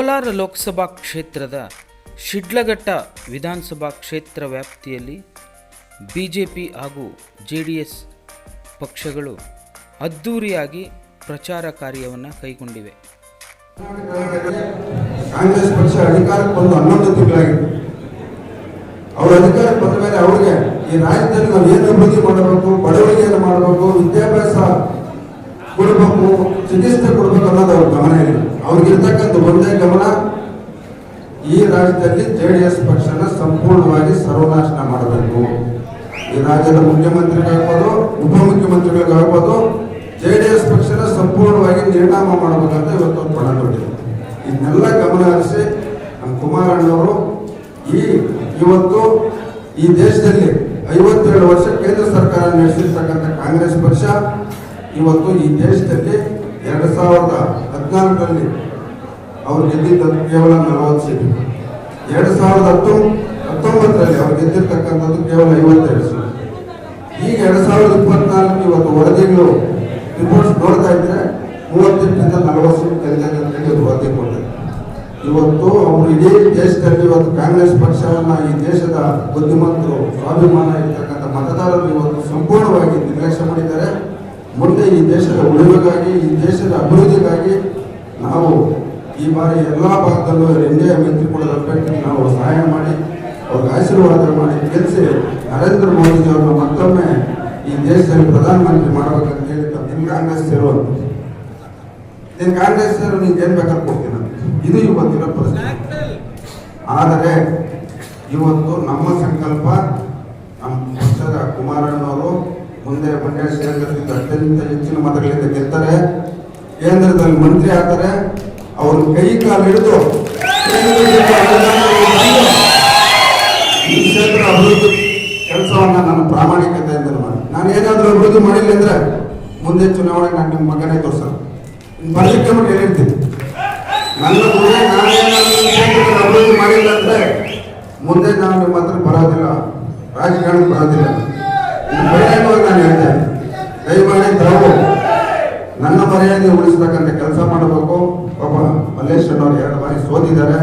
ಕೋಲಾರ ಲೋಕಸಭಾ ಕ್ಷೇತ್ರದ ಶಿಡ್ಲಘಟ್ಟ ವಿಧಾನಸಭಾ ಕ್ಷೇತ್ರ ವ್ಯಾಪ್ತಿಯಲ್ಲಿ ಬಿ ಜೆ ಪಿ ಹಾಗೂ ಜೆ ಡಿ ಎಸ್ ಪಕ್ಷಗಳು ಅದ್ಧೂರಿಯಾಗಿ ಪ್ರಚಾರ ಕಾರ್ಯವನ್ನು ಕೈಗೊಂಡಿವೆ. ಕಾಂಗ್ರೆಸ್ ಪಕ್ಷ ಅಧಿಕಾರಕ್ಕೆ ಬಂದು ಹನ್ನೊಂದು ತಿಂಗಳಾಗಿದೆ. ಅವರು ಅಧಿಕಾರಕ್ಕೆ ಬಂದ ಮೇಲೆ ಅವರಿಗೆ ಈ ರಾಜ್ಯದಲ್ಲಿ ನಾವು ಏನು ಅಭಿವೃದ್ಧಿ ಮಾಡಬೇಕು ಬಡವರಿಗೆ ಏನು ಮಾಡಬೇಕು, ವಿದ್ಯಾಭ್ಯಾಸ ಕೊಡಬೇಕು, ಚಿಕಿತ್ಸೆ ಕೊಡಬೇಕು ಅನ್ನೋದು ಅವ್ರ ಗಮನ ಇಲ್ಲ ಅವ್ರಿಗಿರ್ತಕ್ಕಂಥ ಒಂದೇ ಗಮನ ಈ ರಾಜ್ಯದಲ್ಲಿ ಜೆ ಡಿ ಎಸ್ ಪಕ್ಷನ ಸಂಪೂರ್ಣವಾಗಿ ಸರ್ವನಾಶನ ಮಾಡಬೇಕು. ಈ ರಾಜ್ಯದ ಮುಖ್ಯಮಂತ್ರಿಗಳಾಗ್ಬೋದು ಉಪಮುಖ್ಯಮಂತ್ರಿಗಳಿಗಾಗ್ಬೋದು ಜೆ ಡಿ ಎಸ್ ಪಕ್ಷನ ಸಂಪೂರ್ಣವಾಗಿ ನಿರ್ಣಾಮ ಮಾಡಬೇಕಂತ ಇವತ್ತು ಪಣ ಕೊಟ್ಟಿದೆ ಇದನ್ನೆಲ್ಲ ಗಮನ ಹರಿಸಿ ನಮ್ಮ ಕುಮಾರಣ್ಣವರು ಈ ಇವತ್ತು ಈ ದೇಶದಲ್ಲಿ ಐವತ್ತೇಳು ವರ್ಷ ಕೇಂದ್ರ ಸರ್ಕಾರ ನಡೆಸಿರ್ತಕ್ಕಂಥ ಕಾಂಗ್ರೆಸ್ ಪಕ್ಷ ಇವತ್ತು ಈ ದೇಶದಲ್ಲಿ ಎರಡು ಸಾವಿರದ ಹದಿನಾಲ್ಕರಲ್ಲಿ ಅವರು ಗೆದ್ದಿದ್ದ ಕೇವಲ ನಲವತ್ತು ಸೀಟು. ಎರಡು ಸಾವಿರದ ಹತ್ತು, ಹತ್ತೊಂಬತ್ತರಲ್ಲಿ ಅವ್ರು ಗೆದ್ದಿರ್ತಕ್ಕಂಥದ್ದು ಕೇವಲ ಐವತ್ತೆರಡು ಸೀಟು. ಈಗ ಎರಡು ಸಾವಿರದ ಇಪ್ಪತ್ನಾಲ್ಕು ಇವತ್ತು ವರದಿಗಳು ರಿಪೋರ್ಟ್ಸ್ ನೋಡ್ತಾ ಇದ್ರೆ ಮೂವತ್ತೆಂಟರಿಂದ ನಲವತ್ತು ಸೀಟ್ ಹೇಳಿ ಒಂದು ವರದಿ ಕೊಟ್ಟಿದೆ ಇವತ್ತು ಅವರು ಇಡೀ ದೇಶದಲ್ಲಿ ಇವತ್ತು ಕಾಂಗ್ರೆಸ್ ಪಕ್ಷವನ್ನು ಈ ದೇಶದ ಬುದ್ಧಿಮಂತರು, ಸ್ವಾಭಿಮಾನ ಇರತಕ್ಕಂಥ ಮತದಾರರು ಇವತ್ತು ಸಂಪೂರ್ಣವಾಗಿ ನಿರ್ಲಕ್ಷ್ಯ ಮಾಡಿದ್ದಾರೆ. ಮುಂದೆ ಈ ದೇಶದ ಉಳಿವಿಗಾಗಿ, ಈ ದೇಶದ ಅಭಿವೃದ್ಧಿಗಾಗಿ ನಾವು ಈ ಬಾರಿ ಎಲ್ಲ ಭಾಗದಲ್ಲೂ ಇಂಡಿಯಾ ಮೈತ್ರಿಕೂಟದ ಅಭ್ಯರ್ಥಿ ನಾವು ಸಹಾಯ ಮಾಡಿ, ಅವ್ರಿಗೆ ಆಶೀರ್ವಾದ ಮಾಡಿ ಗೆಲ್ಲಿಸಿ ನರೇಂದ್ರ ಮೋದಿ ಅವರನ್ನು ಮತ್ತೊಮ್ಮೆ ಈ ದೇಶದಲ್ಲಿ ಪ್ರಧಾನಮಂತ್ರಿ ಮಾಡಬೇಕಂತ ಹೇಳಿ ನಿಮ್ಮ ಕಾಂಗ್ರೆಸ್ ಸೇರುವಂತ ನಿನ್ ಕಾಂಗ್ರೆಸ್ ಸೇರು ನೀನ್ ಏನ್ ಬೇಕಾದ್ರೆ ಕೊಡ್ತೀನಿ. ಇದು ಇವತ್ತಿನ ಪರಿಸ್ಥಿತಿ ಆದರೆ ಇವತ್ತು ನಮ್ಮ ಸಂಕಲ್ಪ ನಮ್ಮ ಪಕ್ಷದ ಕುಮಾರಣ್ಣವರು, ಮುಂದೆ ಮಂಡ್ಯ ಕ್ಷೇತ್ರದಿಂದ ಅತ್ಯಂತ ಹೆಚ್ಚಿನ ಮತಗಳಿಂದ ಗೆಲ್ತಾರೆ ಕೇಂದ್ರದಲ್ಲಿ ಮಂತ್ರಿ ಆಗ್ತಾರೆ, ಅವ್ರ ಕೈ ಕಾಲು ಹಿಡಿದು ಈ ಕ್ಷೇತ್ರ ಅಭಿವೃದ್ಧಿ ಕೆಲಸವನ್ನ ನಾನು ಪ್ರಾಮಾಣಿಕತೆಯಿಂದ ಮಾಡಿ ನಾನು ಏನಾದರೂ ಅಭಿವೃದ್ಧಿ ಮಾಡಿಲ್ಲ ಅಂದ್ರೆ ಮುಂದೆ ಚುನಾವಣೆ ನಾನು ನಿಮ್ಮ ಮಗನೇ ತೋರ್ಸಲ್ಲ ಬರ್ಲಿಕ್ಕೆ ಮತ್ತೆ ಹೇಳಿರ್ತೀನಿ ನನ್ನ ನಾನೇನಾದ್ರೂ ಅಭಿವೃದ್ಧಿ ಮಾಡಿಲ್ಲ ಅಂದ್ರೆ ಮುಂದೆ ನಾನು ನಿಮ್ಮ ಹತ್ರ ಬರೋದಿಲ್ಲ, ರಾಜಕಾರಣಕ್ಕೆ ಬರೋದಿಲ್ಲ. ನಾನು ಹೇಳ್ತೇನೆ. ದಯಮಾಡಿ ತಾವು ನನ್ನ ಮರ್ಯಾದೆ ಉಳಿಸತಕ್ಕಂಥ ಕೆಲಸ ಮಾಡಬೇಕು. ಒಬ್ಬ ಮಲ್ಲೇಶ್ವರ ಅವರು ಎರಡು ಬಾರಿ ಸೋತಿದ್ದಾರೆ.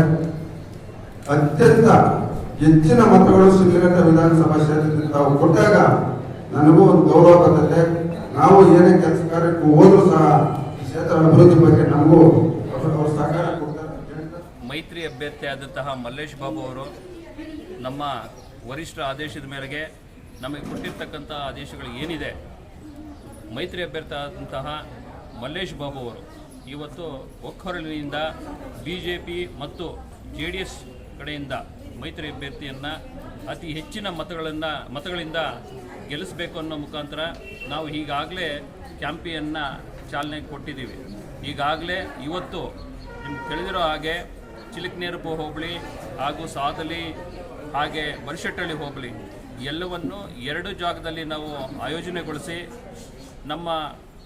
ಅತ್ಯಂತ ಹೆಚ್ಚಿನ ಮತಗಳು ಶಿಡ್ಲಘಟ್ಟ ವಿಧಾನಸಭಾ ಕ್ಷೇತ್ರದಲ್ಲಿ ತಾವು ಕೊಟ್ಟಾಗ ನನಗೂ ಒಂದು ಗೌರವ ನಾವು ಏನೇ ಕೆಲಸ ಕಾರ್ಯಕ್ಕೂ ಹೋದ್ರೂ ಸಹ ಕ್ಷೇತ್ರ ಅಭಿವೃದ್ಧಿ ಬಗ್ಗೆ ನಮಗೂ ಅವರು ಸಹಕಾರ ಕೊಡ್ತಾರೆ ಅಂತ ಆದಂತಹ ಮೈತ್ರಿ ಮಲ್ಲೇಶ್ ಬಾಬು ಅವರು ನಮ್ಮ ವರಿಷ್ಠ ಆದೇಶದ ಮೇರೆಗೆ ನಮಗೆ ಕೊಟ್ಟಿರ್ತಕ್ಕಂಥ ಆದೇಶಗಳು ಏನಿದೆ? ಮೈತ್ರಿ ಅಭ್ಯರ್ಥಿ ಆದಂತಹ ಮಲ್ಲೇಶ್ ಬಾಬು ಅವರು. ಇವತ್ತು ಒಕ್ಕೊರಲಿನಿಂದ ಬಿ ಜೆ ಪಿ ಮತ್ತು ಜೆ ಡಿ ಎಸ್ ಕಡೆಯಿಂದ ಮೈತ್ರಿ ಅಭ್ಯರ್ಥಿಯನ್ನು ಅತಿ ಹೆಚ್ಚಿನ ಮತಗಳನ್ನು, ಮತಗಳಿಂದ ಗೆಲ್ಲಿಸಬೇಕು ಅನ್ನೋ ಮುಖಾಂತರ ನಾವು ಈಗಾಗಲೇ ಕ್ಯಾಂಪಿಯನ್ನು ಚಾಲನೆ ಕೊಟ್ಟಿದ್ದೀವಿ. ಈಗಾಗಲೇ ಇವತ್ತು ನಿಮ್ಗೆ ತಿಳಿದಿರೋ ಹಾಗೆ ಚಿಲಕ್ನೇರಪು ಹೋಬಳಿ ಹಾಗೂ ಸಾದಲಿ ಹಾಗೆ ಬನಶೆಟ್ಟಳ್ಳಿ ಹೋಬಳಿ ಎಲ್ಲವನ್ನು ಎರಡು ಜಾಗದಲ್ಲಿ ನಾವು ಆಯೋಜನೆಗೊಳಿಸಿ ನಮ್ಮ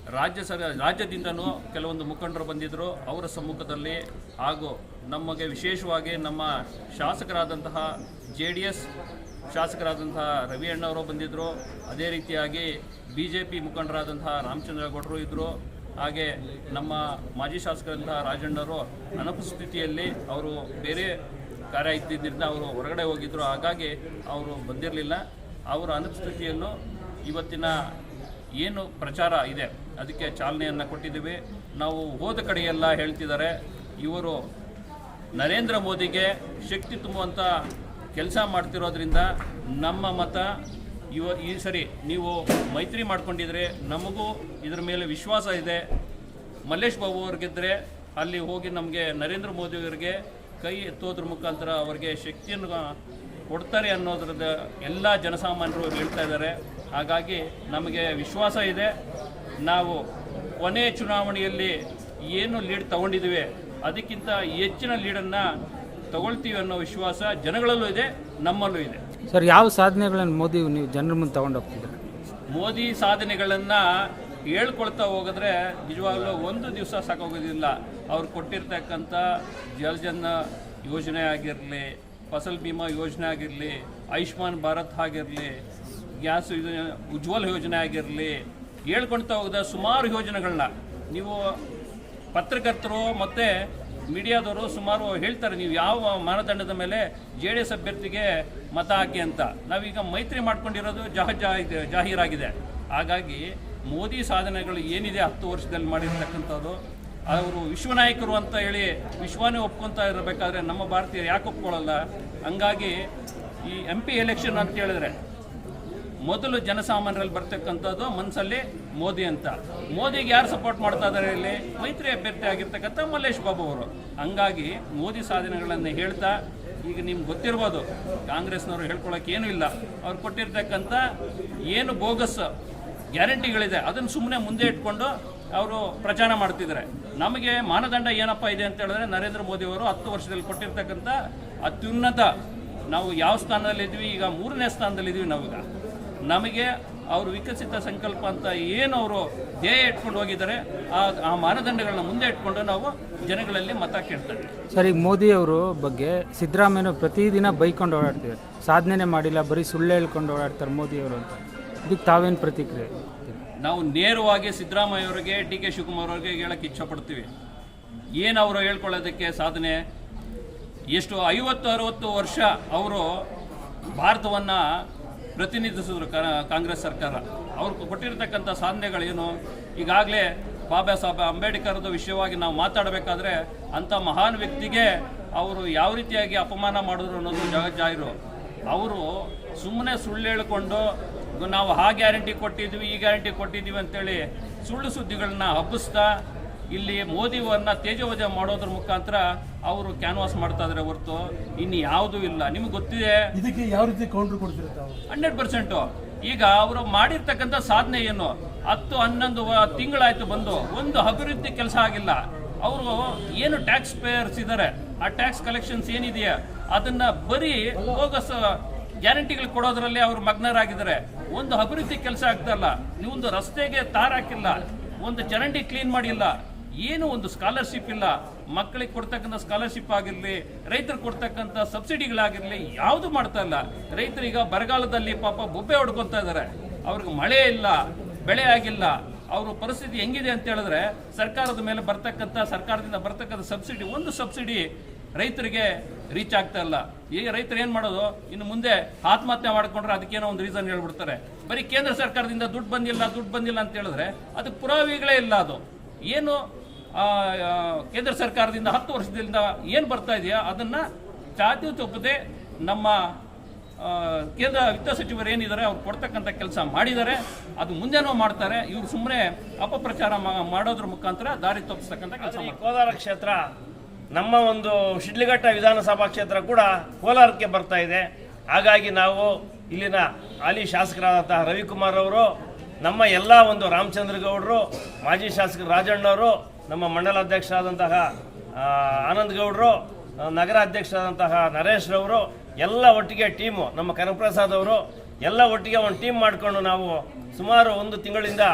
ರಾಜ್ಯ ಸರ, ರಾಜ್ಯದಿಂದನೂ ಕೆಲವೊಂದು ಮುಖಂಡರು ಬಂದಿದ್ದರು ಅವರ ಸಮ್ಮುಖದಲ್ಲಿ ಹಾಗೂ ನಮಗೆ ವಿಶೇಷವಾಗಿ ನಮ್ಮ ಶಾಸಕರಾದಂತಹ ಜೆ ಡಿ ಎಸ್ ಶಾಸಕರಾದಂತಹ ರವಿ ಅಣ್ಣವರು ಬಂದಿದ್ದರು ಅದೇ ರೀತಿಯಾಗಿ ಬಿ ಜೆ ಪಿ ಮುಖಂಡರಾದಂತಹ ರಾಮಚಂದ್ರಗೌಡರು ಇದ್ದರು ಹಾಗೆ ನಮ್ಮ ಮಾಜಿ ಶಾಸಕರಂತಹ ರಾಜಣ್ಣವರು ಅನುಪಸ್ಥಿತಿಯಲ್ಲಿ ಅವರು ಬೇರೆ ಕಾರ್ಯ ಇದ್ದಿದ್ದರಿಂದ ಅವರು ಹೊರಗಡೆ ಹೋಗಿದ್ದರು ಹಾಗಾಗಿ ಅವರು ಬಂದಿರಲಿಲ್ಲ. ಅವರ ಅನುಪಸ್ಥಿತಿಯನ್ನು ಇವತ್ತಿನ ಏನು ಪ್ರಚಾರ ಇದೆ ಅದಕ್ಕೆ ಚಾಲನೆಯನ್ನು ಕೊಟ್ಟಿದ್ದೀವಿ. ನಾವು ಹೋದ ಕಡೆಯೆಲ್ಲ ಹೇಳ್ತಿದ್ದಾರೆ, ಇವರು ನರೇಂದ್ರ ಮೋದಿಗೆ ಶಕ್ತಿ ತುಂಬುವಂಥ ಕೆಲಸ ಮಾಡ್ತಿರೋದ್ರಿಂದ ನಮ್ಮ ಮತ ಇವ, ಈ ಸರಿ ನೀವು ಮೈತ್ರಿ ಮಾಡ್ಕೊಂಡಿದ್ರೆ ನಮಗೂ ಇದರ ಮೇಲೆ ವಿಶ್ವಾಸ ಇದೆ. ಮಲ್ಲೇಶ್ ಬಾಬು ಅವ್ರಿಗಿದ್ದರೆ ಅಲ್ಲಿ ಹೋಗಿ ನಮಗೆ ನರೇಂದ್ರ ಮೋದಿ ಅವರಿಗೆ ಕೈ ಎತ್ತೋದ್ರ ಮುಖಾಂತರ ಅವರಿಗೆ ಶಕ್ತಿಯನ್ನು ಕೊಡ್ತಾರೆ ಅನ್ನೋದ್ರದ ಎಲ್ಲ ಜನಸಾಮಾನ್ಯರು ಹೇಳ್ತಾ ಇದ್ದಾರೆ. ಹಾಗಾಗಿ ನಮಗೆ ವಿಶ್ವಾಸ ಇದೆ. ನಾವು ಕೊನೆ ಚುನಾವಣೆಯಲ್ಲಿ ಏನು ಲೀಡ್ ತಗೊಂಡಿದ್ದೇವೆ ಅದಕ್ಕಿಂತ ಹೆಚ್ಚಿನ ಲೀಡನ್ನು ತಗೊಳ್ತೀವಿ ಅನ್ನೋ ವಿಶ್ವಾಸ ಜನಗಳಲ್ಲೂ ಇದೆ ನಮ್ಮಲ್ಲೂ ಇದೆ. ಸರ್ ಯಾವ ಸಾಧನೆಗಳನ್ನು ಮೋದಿ ನೀವು ಜನರ ಮುಂದೆ ತಗೊಂಡು ಮೋದಿ ಸಾಧನೆಗಳನ್ನು ಹೇಳ್ಕೊಳ್ತಾ ಹೋಗಿದ್ರೆ ನಿಜವಾಗ್ಲೂ ಒಂದು ದಿವಸ ಸಾಕಾಗೋದಿಲ್ಲ. ಅವ್ರು ಕೊಟ್ಟಿರ್ತಕ್ಕಂಥ ಜಲಜನ ಯೋಜನೆ ಆಗಿರಲಿ ಫಸಲ್ ಭೀಮಾ ಯೋಜನೆ ಆಗಿರಲಿ ಆಯುಷ್ಮಾನ್ ಭಾರತ್ ಆಗಿರಲಿ ಗ್ಯಾಸ್ ಯೋಜನೆ ಉಜ್ವಲ್ ಯೋಜನೆ ಆಗಿರಲಿ ಹೇಳ್ಕೊಳ್ತಾ ಹೋಗದ ಸುಮಾರು ಯೋಜನೆಗಳನ್ನ. ನೀವು ಪತ್ರಕರ್ತರು ಮತ್ತು ಮೀಡಿಯಾದವರು ಸುಮಾರು ಹೇಳ್ತಾರೆ, ನೀವು ಯಾವ ಮಾನದಂಡದ ಮೇಲೆ ಜೆ ಡಿ ಎಸ್ ಅಭ್ಯರ್ಥಿಗೆ ಮತ ಹಾಕಿ ಅಂತ. ನಾವೀಗ ಮೈತ್ರಿ ಮಾಡ್ಕೊಂಡಿರೋದು ಜಹ ಜಾಹೀರಾಗಿದೆ. ಹಾಗಾಗಿ ಮೋದಿ ಸಾಧನೆಗಳು ಏನಿದೆ ಹತ್ತು ವರ್ಷದಲ್ಲಿ ಮಾಡಿರ್ತಕ್ಕಂಥದ್ದು, ಅವರು ವಿಶ್ವನಾಯಕರು ಅಂತ ಹೇಳಿ ವಿಶ್ವನೇ ಒಪ್ಕೊತಾ ಇರಬೇಕಾದ್ರೆ ನಮ್ಮ ಭಾರತೀಯರು ಯಾಕೆ ಒಪ್ಕೊಳ್ಳಲ್ಲ? ಹಂಗಾಗಿ ಈ ಎಂ ಪಿ ಎಲೆಕ್ಷನ್ ಅಂತ ಹೇಳಿದ್ರೆ ಮೊದಲು ಜನಸಾಮಾನ್ಯರಲ್ಲಿ ಬರ್ತಕ್ಕಂಥದ್ದು ಮನಸ್ಸಲ್ಲಿ ಮೋದಿ ಅಂತ. ಮೋದಿಗೆ ಯಾರು ಸಪೋರ್ಟ್ ಮಾಡ್ತಾ ಇದ್ದಾರೆ ಇಲ್ಲಿ? ಮೈತ್ರಿ ಅಭ್ಯರ್ಥಿ ಆಗಿರ್ತಕ್ಕಂಥ ಮಲ್ಲೇಶ್ ಬಾಬು ಅವರು. ಹಂಗಾಗಿ ಮೋದಿ ಸಾಧನೆಗಳನ್ನು ಹೇಳ್ತಾ, ಈಗ ನಿಮ್ಗೆ ಗೊತ್ತಿರ್ಬೋದು, ಕಾಂಗ್ರೆಸ್ನವರು ಹೇಳ್ಕೊಳಕ್ಕೆ ಏನೂ ಇಲ್ಲ. ಅವ್ರು ಕೊಟ್ಟಿರ್ತಕ್ಕಂಥ ಏನು ಬೋಗಸ್ ಗ್ಯಾರಂಟಿಗಳಿದೆ, ಅದನ್ನು ಸುಮ್ಮನೆ ಮುಂದೆ ಇಟ್ಕೊಂಡು ಅವರು ಪ್ರಚಾರ ಮಾಡ್ತಿದ್ದಾರೆ ನಮಗೆ ಮಾನದಂಡ ಏನಪ್ಪ ಇದೆ ಅಂತ ಹೇಳಿದ್ರೆ ನರೇಂದ್ರ ಮೋದಿ ಅವರು ಹತ್ತು ವರ್ಷದಲ್ಲಿ ಕೊಟ್ಟಿರ್ತಕ್ಕಂಥ ಅತ್ಯುನ್ನತ. ನಾವು ಯಾವ ಸ್ಥಾನದಲ್ಲಿದ್ವಿ ಈಗ ಮೂರನೇ ಸ್ಥಾನದಲ್ಲಿದ್ದೀವಿ ನಾವೀಗ. ನಮಗೆ ಅವರು ವಿಕಸಿತ ಸಂಕಲ್ಪ ಅಂತ ಏನು ಅವರು ಧ್ಯೇಯ ಇಟ್ಕೊಂಡು ಹೋಗಿದ್ದಾರೆ ಆ ಆ ಮಾನದಂಡಗಳನ್ನ ಮುಂದೆ ಇಟ್ಕೊಂಡು ನಾವು ಜನಗಳಲ್ಲಿ ಮತ ಕೇಳ್ತಾರೆ ಸರ್ ಈಗ ಮೋದಿ ಅವರು ಬಗ್ಗೆ ಸಿದ್ದರಾಮಯ್ಯ ಪ್ರತಿದಿನ ಬೈಕೊಂಡು ಓಡಾಡ್ತಿದ್ದಾರೆ. ಸಾಧನೆ ಮಾಡಿಲ್ಲ ಬರೀ ಸುಳ್ಳು ಹೇಳ್ಕೊಂಡು ಓಡಾಡ್ತಾರೆ ಮೋದಿ ಅವರು ಅಂತ. ಇದಕ್ಕೆ ತಾವೇನು ಪ್ರತಿಕ್ರಿಯೆ ನಾವು ನೇರವಾಗಿ ಸಿದ್ದರಾಮಯ್ಯ ಅವರಿಗೆ ಡಿ ಕೆ ಶಿವಕುಮಾರ್ ಅವರಿಗೆ ಹೇಳಕ್ಕೆ ಇಚ್ಛಪಡ್ತೀವಿ. ಏನು ಅವರು ಹೇಳ್ಕೊಳ್ಳೋದಕ್ಕೆ ಸಾಧನೆ? ಎಷ್ಟು ಐವತ್ತು ಅರವತ್ತು ವರ್ಷ ಅವರು ಭಾರತವನ್ನು ಪ್ರತಿನಿಧಿಸಿದ್ರು ಕಾಂಗ್ರೆಸ್ ಸರ್ಕಾರ. ಅವ್ರು ಕೊಟ್ಟಿರ್ತಕ್ಕಂಥ ಸಾಧನೆಗಳೇನು? ಈಗಾಗಲೇ ಬಾಬಾ ಸಾಹೇಬ್ ಅಂಬೇಡ್ಕರ್ದು ವಿಷಯವಾಗಿ ನಾವು ಮಾತಾಡಬೇಕಾದ್ರೆ ಅಂಥ ಮಹಾನ್ ವ್ಯಕ್ತಿಗೆ ಅವರು ಯಾವ ರೀತಿಯಾಗಿ ಅಪಮಾನ ಮಾಡಿದ್ರು ಅನ್ನೋದು ಜಗಜ್ಜಾಹಿರು ಅವರು ಸುಮ್ಮನೆ ಸುಳ್ಳು ಹೇಳಿಕೊಂಡು ನಾವು ಆ ಗ್ಯಾರಂಟಿ ಕೊಟ್ಟಿದ್ವಿ, ಈ ಗ್ಯಾರಂಟಿ ಕೊಟ್ಟಿದ್ದೀವಿ ಅಂತೇಳಿ ಸುಳ್ಳು ಸುದ್ದಿಗಳನ್ನ ಹಬ್ಬಿಸ್ತಾ ಇಲ್ಲಿ ಮೋದಿವನ್ನ ತೇಜೋವಜ ಮಾಡೋದ್ರ ಮುಖಾಂತರ ಅವರು ಕ್ಯಾನ್ವಾಸ್ ಮಾಡ್ತಾ ಇದ್ರೆ ಹೊರತು. ಇನ್ನು ಯಾವುದೂ ಇಲ್ಲ. ನಿಮ್ಗೆ ಗೊತ್ತಿದೆ? ಇದಕ್ಕೆ ಯಾವ ರೀತಿ ಕೌಂಟರ್ ಹಂಡ್ರೆಡ್ ಪರ್ಸೆಂಟು. ಈಗ ಅವರು ಮಾಡಿರ್ತಕ್ಕಂಥ ಸಾಧನೆ ಏನು? ಹತ್ತು ಹನ್ನೊಂದು ತಿಂಗಳಾಯ್ತು ಬಂದು ಒಂದು ಅಭಿವೃದ್ಧಿ ಕೆಲಸ ಆಗಿಲ್ಲ. ಅವರು ಏನು ಟ್ಯಾಕ್ಸ್ ಪೇಯರ್ಸ್ ಇದ್ದಾರೆ ಆ ಟ್ಯಾಕ್ಸ್ ಕಲೆಕ್ಷನ್ಸ್ ಏನಿದೆಯಾ? ಅದನ್ನ ಬರೀ ಬೋಗಸ್ ಗ್ಯಾರಂಟಿಗಳು ಕೊಡೋದ್ರಲ್ಲಿ ಅವರು ಮಗ್ನರಾಗಿದ್ದಾರೆ. ಒಂದು ಅಭಿವೃದ್ಧಿ ಕೆಲಸ ಆಗ್ತಾ ಇಲ್ಲ. ನೀವೊಂದು ರಸ್ತೆಗೆ ತಾರಾಕಿಲ್ಲ ಒಂದು ಚರಂಡಿ ಕ್ಲೀನ್ ಮಾಡಿಲ್ಲ. ಏನು ಒಂದು ಸ್ಕಾಲರ್ಶಿಪ್ ಇಲ್ಲ. ಮಕ್ಕಳಿಗೆ ಕೊಡ್ತಕ್ಕಂಥ ಸ್ಕಾಲರ್ಶಿಪ್ ಆಗಿರಲಿ, ರೈತರು ಕೊಡ್ತಕ್ಕಂಥ ಸಬ್ಸಿಡಿಗಳಾಗಿರಲಿ, ಯಾವುದು ಮಾಡ್ತಾ ಇಲ್ಲ. ರೈತರೀಗ ಬರಗಾಲದಲ್ಲಿ ಪಾಪ ಬೊಬ್ಬೆ ಹೊಡ್ಕೊತಾ ಇದ್ದಾರೆ ಅವ್ರಿಗೆ ಮಳೆ ಇಲ್ಲ, ಬೆಳೆ ಆಗಿಲ್ಲ. ಅವ್ರ ಪರಿಸ್ಥಿತಿ ಹೆಂಗಿದೆ ಅಂತ ಹೇಳಿದ್ರೆ, ಸರ್ಕಾರದ ಮೇಲೆ ಬರ್ತಕ್ಕಂಥ, ಸರ್ಕಾರದಿಂದ ಬರ್ತಕ್ಕಂಥ ಸಬ್ಸಿಡಿ, ಒಂದು ಸಬ್ಸಿಡಿ ರೈತರಿಗೆ ರೀಚ್ ಆಗ್ತಾ ಇಲ್ಲ. ಈಗ ರೈತರು ಏನು ಮಾಡೋದು? ಇನ್ನು ಮುಂದೆ ಆತ್ಮಹತ್ಯೆ ಮಾಡಿಕೊಂಡ್ರೆ ಅದಕ್ಕೇನೋ ಒಂದು ರೀಸನ್ ಹೇಳ್ಬಿಡ್ತಾರೆ. ಬರೀ ಕೇಂದ್ರ ಸರ್ಕಾರದಿಂದ ದುಡ್ಡು ಬಂದಿಲ್ಲ ದುಡ್ಡು ಬಂದಿಲ್ಲ ಅಂತ ಹೇಳಿದ್ರೆ ಅದಕ್ಕೆ ಪುರಾವೆಗಳೇ ಇಲ್ಲ ಅದು. ಏನು? ಕೇಂದ್ರ ಸರ್ಕಾರದಿಂದ ಹತ್ತು ವರ್ಷದಿಂದ ಏನು ಬರ್ತಾ ಇದೆಯಾ ಅದನ್ನು ಚಾಚು ತಪ್ಪದೆ ನಮ್ಮ ಕೇಂದ್ರ ವಿತ್ತ ಸಚಿವರು ಏನಿದ್ದಾರೆ ಅವ್ರು ಕೊಡ್ತಕ್ಕಂಥ ಕೆಲಸ ಮಾಡಿದ್ದಾರೆ ಅದು ಮುಂದೆನೂ ಮಾಡ್ತಾರೆ ಇವರು ಸುಮ್ಮನೆ ಅಪಪ್ರಚಾರ ಮಾಡೋದ್ರ ಮುಖಾಂತರ ದಾರಿ ತಪ್ಪಿಸ್ತಕ್ಕಂಥ ಕೆಲಸ ಕೋಲಾರ ಕ್ಷೇತ್ರ ನಮ್ಮ ಒಂದು ಶಿಡ್ಲಘಟ್ಟ ವಿಧಾನಸಭಾ ಕ್ಷೇತ್ರ ಕೂಡ ಕೋಲಾರಕ್ಕೆ ಬರ್ತಾ ಇದೆ. ಹಾಗಾಗಿ ನಾವು ಇಲ್ಲಿನ ಹಾಲಿ ಶಾಸಕರಾದಂತಹ ರವಿಕುಮಾರ್ ಅವರು ನಮ್ಮ ಎಲ್ಲ ಒಂದು ರಾಮಚಂದ್ರ ಗೌಡರು ಮಾಜಿ ಶಾಸಕ ರಾಜಣ್ಣವರು ನಮ್ಮ ಮಂಡಲ ಅಧ್ಯಕ್ಷರಾದಂತಹ ಆನಂದ್ ಗೌಡರು ನಗರ ಅಧ್ಯಕ್ಷರಾದಂತಹ ನರೇಶ್ ರವರು, ಎಲ್ಲ ಒಟ್ಟಿಗೆ ಟೀಮು ನಮ್ಮ ಕನಕಪ್ರಸಾದ್ ಅವರು, ಎಲ್ಲ ಒಟ್ಟಿಗೆ ಒಂದು ಟೀಮ್ ಮಾಡಿಕೊಂಡು ನಾವು ಸುಮಾರು ಒಂದು ತಿಂಗಳಿಂದ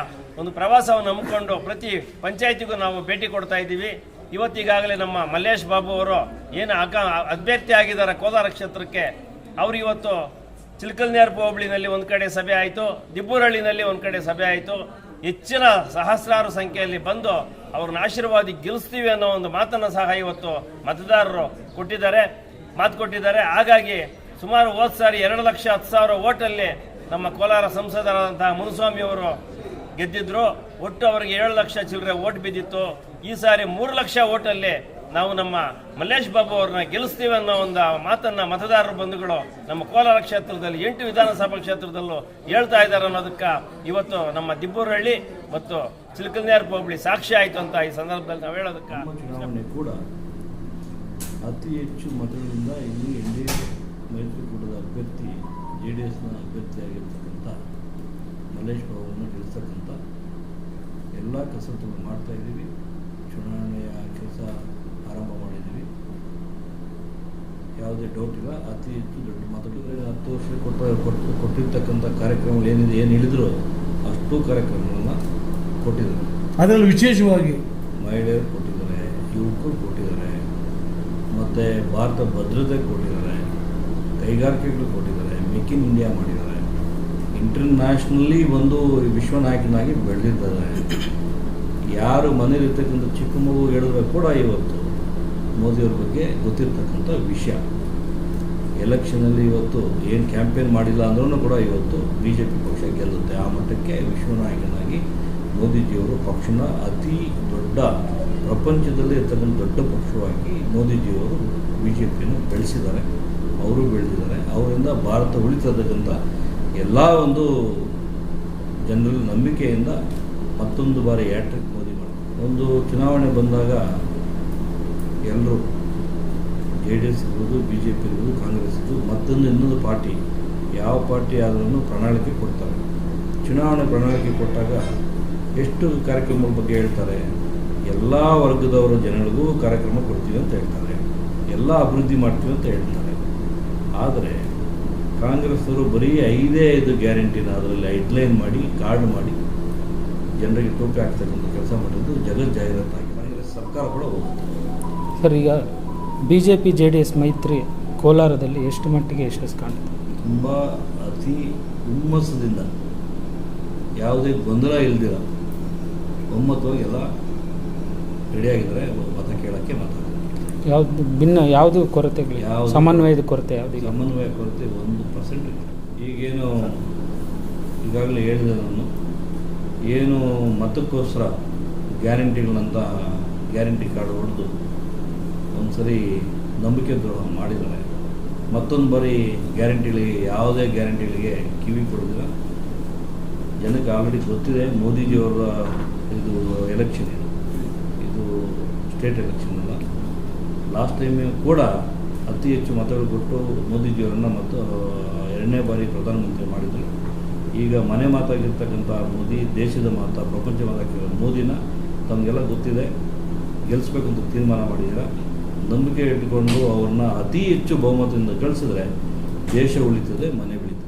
ಒಂದು ಪ್ರವಾಸವನ್ನು ಹಮ್ಮಿಕೊಂಡು ಪ್ರತಿ ಪಂಚಾಯತಿಗೂ ನಾವು ಭೇಟಿ ಕೊಡ್ತಾ ಇದ್ದೀವಿ. ಇವತ್ತಿಗಾಗಲೇ ನಮ್ಮ ಮಲ್ಲೇಶ್ ಬಾಬು ಅವರು ಏನು ಅಕ, ಅಭ್ಯರ್ಥಿ ಆಗಿದ್ದಾರೆ ಕೋಲಾರ ಕ್ಷೇತ್ರಕ್ಕೆ, ಅವರು ಇವತ್ತು ಚಿಲ್ಕಲ್ನೇರ್ಪು ಹೋಬಳಿನಲ್ಲಿ ಒಂದು ಕಡೆ ಸಭೆ ಆಯಿತು ದಿಬ್ಬೂರಹಳ್ಳಿನಲ್ಲಿ ಒಂದು ಕಡೆ ಸಭೆ ಆಯಿತು. ಹೆಚ್ಚಿನ ಸಹಸ್ರಾರು ಸಂಖ್ಯೆಯಲ್ಲಿ ಬಂದು ಅವ್ರನ್ನ ಆಶೀರ್ವಾದಿ ಗೆಲ್ಲಿಸ್ತೀವಿ ಅನ್ನೋ ಒಂದು ಮಾತನ್ನು ಸಹ ಇವತ್ತು ಮತದಾರರು ಕೊಟ್ಟಿದ್ದಾರೆ. ಮಾತು ಕೊಟ್ಟಿದ್ದಾರೆ. ಹಾಗಾಗಿ ಸುಮಾರು ಹೋದ ಸಾರಿ ಎರಡು ಲಕ್ಷ ಹತ್ತು ಸಾವಿರ ಓಟಲ್ಲಿ ನಮ್ಮ ಕೋಲಾರ ಸಂಸದರಾದಂತಹ ಮುನುಸ್ವಾಮಿ ಅವರು ಗೆದ್ದಿದ್ರು. ಒಟ್ಟು ಅವರಿಗೆ ಏಳು ಲಕ್ಷ ಚಿಲ್ಲರೆ ಓಟ್ ಬಿದ್ದಿತ್ತು. ಈ ಸಾರಿ ಮೂರು ಲಕ್ಷ ಓಟಲ್ಲಿ ನಾವು ನಮ್ಮ ಮಲ್ಲೇಶ್ ಬಾಬು ಅವ್ರನ್ನ ಗೆಲ್ಲಿಸ್ತೀವಿ ಅನ್ನೋ ಒಂದು ಮಾತನ್ನ ಮತದಾರರ ಬಂಧುಗಳು ನಮ್ಮ ಕೋಲಾರ ಕ್ಷೇತ್ರದಲ್ಲಿ ಎಂಟು ವಿಧಾನಸಭಾ ಕ್ಷೇತ್ರದಲ್ಲೂ ಹೇಳ್ತಾ ಇದ್ದಾರೆ ಅನ್ನೋದಕ್ಕೆ ಇವತ್ತು ನಮ್ಮ ದಿಬ್ಬೂರಹಳ್ಳಿ ಮತ್ತು ಚಿಲ್ಕಲ್ನೇರ್ ಹೋಬಳಿ ಸಾಕ್ಷಿ ಆಯಿತು ಅಂತ ಈ ಸಂದರ್ಭದಲ್ಲಿ ನಾವು ಹೇಳೋದಕ್ಕೆ. ಚುನಾವಣೆ ಕೂಡ ಅತಿ ಹೆಚ್ಚು ಮತಗಳಿಂದ ಇಲ್ಲಿ ಎನ್ ಡಿ ಮೈತ್ರಿಕೂಟದ ಅಭ್ಯರ್ಥಿ, ಜೆ ಡಿ ಎಸ್ನ ಅಭ್ಯರ್ಥಿಯಾಗಿರ್ತಕ್ಕಂಥ ಮಲ್ಲೇಶ್ ಬಾಬುವನ್ನು ಗೆಲ್ಲಿಸ್ತಕ್ಕಂಥ ಎಲ್ಲ ಕಸರತ್ತುಗಳು ಮಾಡ್ತಾ ಇದ್ದೀವಿ. ಚುನಾವಣೆಯ ಕೆಲಸ ಆರಂಭ ಮಾಡಿದ್ದೀವಿ. ಯಾವುದೇ ಡೌಟ್ ಇಲ್ಲ ಅತಿ ಹೆಚ್ಚು ದೊಡ್ಡ ಮತಗಳು ಹತ್ತು ವರ್ಷ ಕೊಟ್ಟ ಕೊಟ್ಟು ಕೊಟ್ಟಿರ್ತಕ್ಕಂಥ ಕಾರ್ಯಕ್ರಮಗಳು ಏನಿದೆ ಏನು ಹೇಳಿದ್ರು ಅಷ್ಟು ಕಾರ್ಯಕ್ರಮಗಳನ್ನು ಕೊಟ್ಟಿದ್ದಾರೆ. ಅದರಲ್ಲಿ ವಿಶೇಷವಾಗಿ? ಮಹಿಳೆಯರು ಕೊಟ್ಟಿದ್ದಾರೆ ಯುವಕರು ಕೊಟ್ಟಿದ್ದಾರೆ ಮತ್ತು ಭಾರತ ಭದ್ರತೆ ಕೊಟ್ಟಿದ್ದಾರೆ ಕೈಗಾರಿಕೆಗಳು ಕೊಟ್ಟಿದ್ದಾರೆ ಮೇಕ್ ಇನ್ ಇಂಡಿಯಾ ಮಾಡಿದ್ದಾರೆ. ಇಂಟರ್ನ್ಯಾಷನಲಿ ಒಂದು ವಿಶ್ವ ನಾಯಕನಾಗಿ ಬೆಳೆದಿದ್ದಾರೆ. ಯಾರು ಮನೇಲಿರ್ತಕ್ಕಂಥ ಚಿಕ್ಕ ಮಗು ಹೇಳಿದ್ರೆ ಕೂಡ ಇವತ್ತು ಮೋದಿಯವ್ರ ಬಗ್ಗೆ ಗೊತ್ತಿರ್ತಕ್ಕಂಥ ವಿಷಯ. ಎಲೆಕ್ಷನಲ್ಲಿ ಇವತ್ತು ಏನು ಕ್ಯಾಂಪೇನ್ ಮಾಡಿಲ್ಲ ಅಂದ್ರೂ ಕೂಡ ಇವತ್ತು ಬಿ ಜೆ ಪಿ ಪಕ್ಷ ಗೆಲ್ಲುತ್ತೆ. ಆ ಮಟ್ಟಕ್ಕೆ ವಿಶ್ವನಾಯಕನಾಗಿ ಮೋದಿಜಿಯವರು ಪಕ್ಷನ ಅತಿ ದೊಡ್ಡ ಪ್ರಪಂಚದಲ್ಲಿ ಇರ್ತಕ್ಕಂಥ ದೊಡ್ಡ ಪಕ್ಷವಾಗಿ ಮೋದಿಜಿಯವರು ಬಿ ಜೆ ಪಿಯನ್ನು ಬೆಳೆಸಿದ್ದಾರೆ. ಅವರು ಬೆಳೆದಿದ್ದಾರೆ. ಅವರಿಂದ ಭಾರತ ಉಳಿತಕ್ಕಂಥ ಎಲ್ಲ ಒಂದು ಜನರಲ್ಲಿ ನಂಬಿಕೆಯಿಂದ ಮತ್ತೊಂದು ಬಾರಿ ಯಾಟ್ರಿಕ್ ಮೋದಿ ಮಾಡಿ ಒಂದು ಚುನಾವಣೆ ಬಂದಾಗ ಎಲ್ಲರೂ ಜೆ ಡಿ ಎಸ್ ಇರ್ಬೋದು, ಬಿ ಜೆ ಪಿ ಇರ್ಬೋದು, ಕಾಂಗ್ರೆಸ್ ಇರ್ಬೋದು, ಮತ್ತೊಂದು ಇನ್ನೊಂದು ಪಾರ್ಟಿ, ಯಾವ ಪಾರ್ಟಿ ಆದ್ರೂ ಪ್ರಣಾಳಿಕೆ ಕೊಡ್ತಾರೆ. ಚುನಾವಣೆ ಪ್ರಣಾಳಿಕೆ ಕೊಟ್ಟಾಗ ಎಷ್ಟು ಕಾರ್ಯಕ್ರಮಗಳ ಬಗ್ಗೆ ಹೇಳ್ತಾರೆ? ಎಲ್ಲ ವರ್ಗದವರ ಜನಗಳಿಗೂ ಕಾರ್ಯಕ್ರಮ ಕೊಡ್ತೀವಿ ಅಂತ ಹೇಳ್ತಾರೆ. ಎಲ್ಲ ಅಭಿವೃದ್ಧಿ ಮಾಡ್ತೀವಿ ಅಂತ ಹೇಳ್ತಾರೆ. ಆದರೆ ಕಾಂಗ್ರೆಸ್ನವರು ಬರೀ ಐದೇ ಐದು ಗ್ಯಾರಂಟಿನ ಅದರಲ್ಲಿ ಹೆಡ್ಲೈನ್ ಮಾಡಿ, ಕಾರ್ಡ್ ಮಾಡಿ ಜನರಿಗೆ ಟೋಪಿ ಹಾಕ್ತಕ್ಕಂಥ ಕೆಲಸ ಮಾಡಿದ್ದು ಜಗತ್ ಜಾಹೀರಾತಾಗಿ ಕಾಂಗ್ರೆಸ್ ಸರ್ಕಾರ ಕೂಡ ಹೋಗುತ್ತೆ. ಸರ್ ಈಗ B J P J D S ಮೈತ್ರಿ ಕೋಲಾರದಲ್ಲಿ ಎಷ್ಟು ಮಟ್ಟಿಗೆ ಯಶಸ್ಸು ಕಾಣುತ್ತೆ ತುಂಬ ಅತಿ ಹುಮ್ಮಸ್ಸದಿಂದ ಯಾವುದೇ ಗೊಂದಲ ಇಲ್ದಿರ ಒಮ್ಮತವಾಗಿ ಎಲ್ಲ ರೆಡಿಯಾಗಿದ್ದಾರೆ ಮತ ಕೇಳೋಕ್ಕೆ ಮಾತಾಡ್ತಾರೆ. ಯಾವುದು ಭಿನ್ನ ಯಾವುದು ಕೊರತೆಗಳು ಯಾವ ಸಮನ್ವಯದ ಕೊರತೆ ಯಾವುದು ಸಮನ್ವಯ ಕೊರತೆ ಒಂದು ಪರ್ಸೆಂಟ್ ಈಗೇನು ಈಗಾಗಲೇ ಹೇಳಿದೆ ನಾನು ಏನು ಮತಕ್ಕೋಸ್ಕರ ಗ್ಯಾರಂಟಿಗಳಂತ ಗ್ಯಾರಂಟಿ ಕಾರ್ಡ್ ಹೊಡೆದು ಒಂದ್ಸರಿ ನಂಬಿಕೆ ದ್ರೋಹ ಮಾಡಿದ್ದಾರೆ. ಮತ್ತೊಂದು ಬಾರಿ ಗ್ಯಾರಂಟಿಗಳಿಗೆ ಯಾವುದೇ ಗ್ಯಾರಂಟಿಗಳಿಗೆ ಕಿವಿ ಕೊಡೋದಿಲ್ಲ. ಜನಕ್ಕೆ ಆಲ್ರೆಡಿ ಗೊತ್ತಿದೆ, ಮೋದಿಜಿಯವರ ಇದು ಎಲೆಕ್ಷನ್ ಇದು ಇದು ಸ್ಟೇಟ್ ಎಲೆಕ್ಷನ್ ಅಲ್ಲ. ಲಾಸ್ಟ್ ಟೈಮ್ ಕೂಡ ಅತಿ ಹೆಚ್ಚು ಮತಗಳು ಕೊಟ್ಟು ಮೋದಿಜಿಯವರನ್ನು ಮತ್ತು ಎರಡನೇ ಬಾರಿ ಪ್ರಧಾನಮಂತ್ರಿ ಮಾಡಿದರು. ಈಗ ಮನೆ ಮಾತಾಗಿರ್ತಕ್ಕಂಥ ಮೋದಿ, ದೇಶದ ಮಾತಾ, ಪ್ರಪಂಚ ಮಾತಾಗಿರೋ ಮೋದಿನ ತಮಗೆಲ್ಲ ಗೊತ್ತಿದೆ. ಗೆಲ್ಲಿಸ್ಬೇಕಂತ ತೀರ್ಮಾನ ಮಾಡಿದ್ದೀರ? ನಂಬಿಕೆ ಇಟ್ಟುಕೊಂಡು ಅವ್ರನ್ನ ಅತಿ ಹೆಚ್ಚು ಬಹುಮತದಿಂದ ಕಳಿಸಿದ್ರೆ ದೇಶ ಉಳಿತದೆ ಮನೆ ಬೆಳೀತದೆ.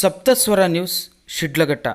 ಸಪ್ತಸ್ವರ ನ್ಯೂಸ್ ಶಿಡ್ಲಘಟ್ಟ.